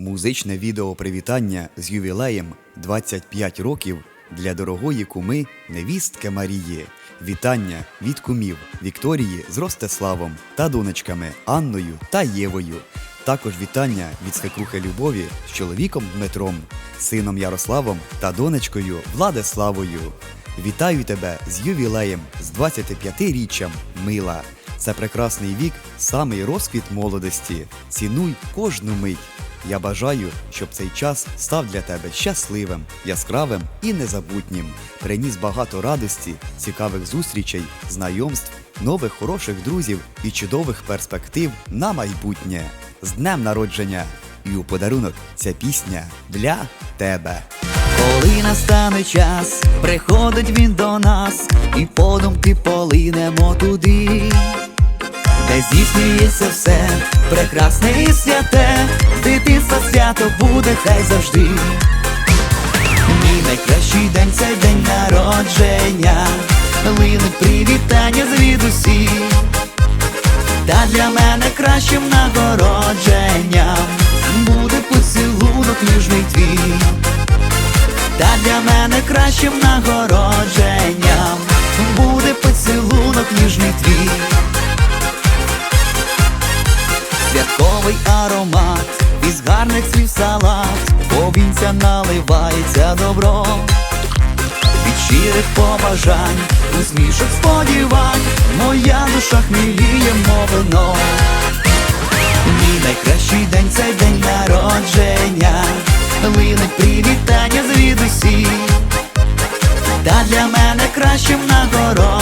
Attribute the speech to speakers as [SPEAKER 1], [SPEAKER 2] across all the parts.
[SPEAKER 1] Музичне відео привітання з ювілеєм 25 років для дорогої куми невістки Марії. Вітання від кумів Вікторії з Ростиславом та донечками Анною та Євою. Також вітання від свекрухи Любові з чоловіком Дмитром, сином Ярославом та донечкою Владиславою. Вітаю тебе з ювілеєм, з 25-річчям, мила. Це прекрасний вік, самий розквіт молодості. Цінуй кожну мить. Я бажаю, щоб цей час став для тебе щасливим, яскравим і незабутнім. Приніс багато радості, цікавих зустрічей, знайомств, нових хороших друзів і чудових перспектив на майбутнє. З днем народження! І у подарунок ця пісня для тебе.
[SPEAKER 2] Коли настане час, приходить він до нас, і подумки полинемо туди, де здійснюється все, прекрасне і святе, дитинства свято буде хай завжди. Мій найкращий день це день народження, линуть привітання звідусі, та для мене кращим нагородженням буде поцілунок ніжний твій. Та для мене кращим нагородженням буде поцілунок ніжний твій. Святковий аромат, гарних слів салат, повінця наливається добро. Від щирих побажань, усмішок сподівань, моя душа хміліє, мов вино. Мій найкращий день це день народження, линуть привітання звідусі, та для мене кращим нагородженням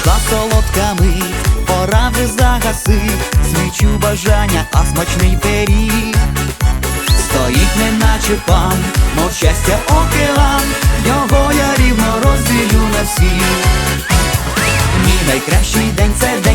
[SPEAKER 2] Прийшла солодка пора вже загаси, Свічу бажання, а смачний пиріг. Стоїть неначе пан, мов щастя океан. Його я рівно розділю на всіх Мій найкращий день це день